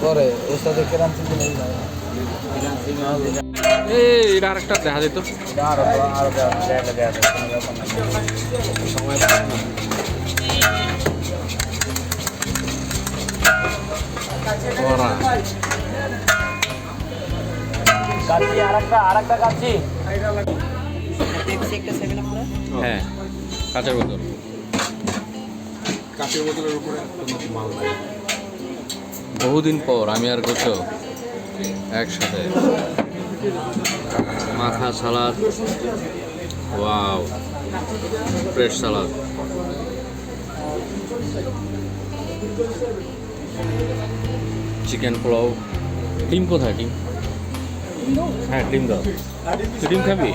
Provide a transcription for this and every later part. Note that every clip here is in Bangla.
পরে ওস্তাদের কেরাম নেই এই এটা আরেকটা দেখা যেত আরও আরও দেওয়া কোনো হ্যাঁ কাঁচের বোতল। কাঁচের বোতলের উপরে মাল নাই। বহুদিন পর আমি আর গোছো একসাথে। মাখা salad. Wow fresh salad. Chicken pulao. ডিম কোথায় ডিম? হ্যাঁ ডিম দাও। তুই ডিম খাবি?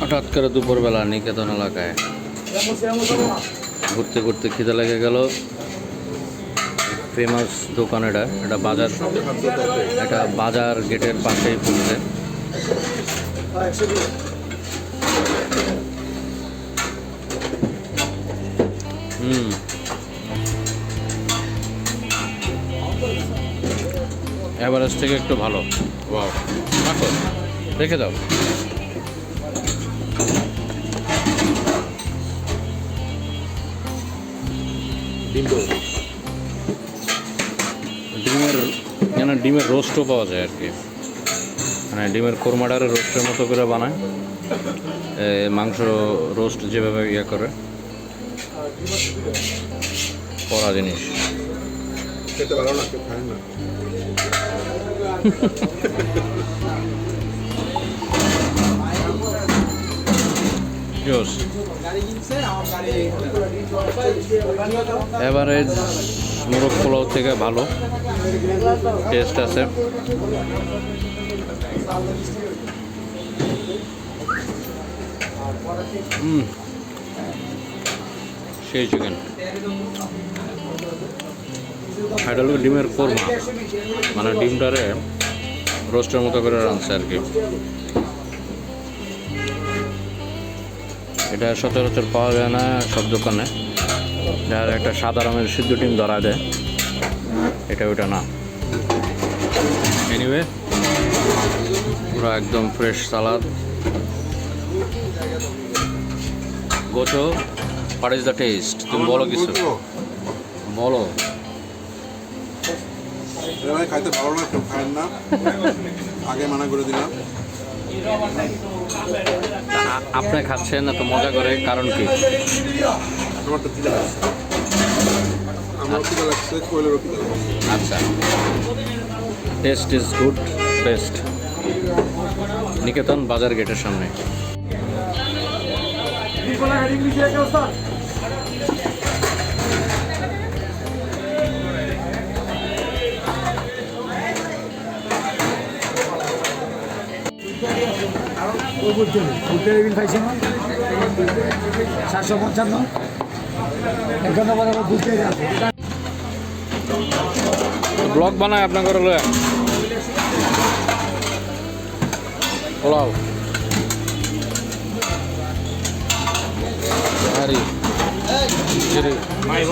হঠাৎ করে দুপুরবেলা নিকেতন এলাকায় ঘুরতে ঘুরতে খিদে লেগে গেল। ফেমাস দোকান এটা। এটা বাজার এটা বাজার গেটের পাশেই পড়ছে। এভারেজ থেকে একটু ভালো। ওয়াও রাখো। রেখে দাও। ডিমের এখানে ডিমের রোস্টও পাওয়া যায় আর কি। মানে ডিমের কোরমাডারে রোস্টের মতো করে বানায়। মাংস রোস্ট যেভাবে ইয়ে করে। করা জিনিস। খেতে পারো না কেউ খায় না। এভারেজ মোরগ পোলাও থেকে ভালো। টেস্ট আছে। সেই চিকেন এটা হলো ডিমের কোরমা মানে ডিমটারে রোস্টের মতো করে রাঁধছে আর কি। এটা সচরাচর পাওয়া যায় না সব দোকানে। যার একটা সাদা রঙের সিদ্ধ ডিম ধরা দেয় এটা ওটা না। এনিওয়ে পুরো একদম ফ্রেশ সালাদ গোছো হোয়াট ইজ দ্য টেস্ট তুমি বলো কিছু। বলো। ভাই খাইতে ভালো না কেউ খায় না। আগে মানা করে দিলাম। আপনি খাচ্ছেন এত মজা করে কারণ কি? আমার তো খিদে লাগছে। আমার খিদে লাগছে কোয়েলেরও খিদে লাগছে। আচ্ছা। Taste is good best Niketan বাজার গেটের সামনে। বিল পাইছে সাতশো পঞ্চান্ন এখানে বরাবর ঘুরতে ব্লগ বানায় আপনার করে লয়া। পোলাও আরে মাই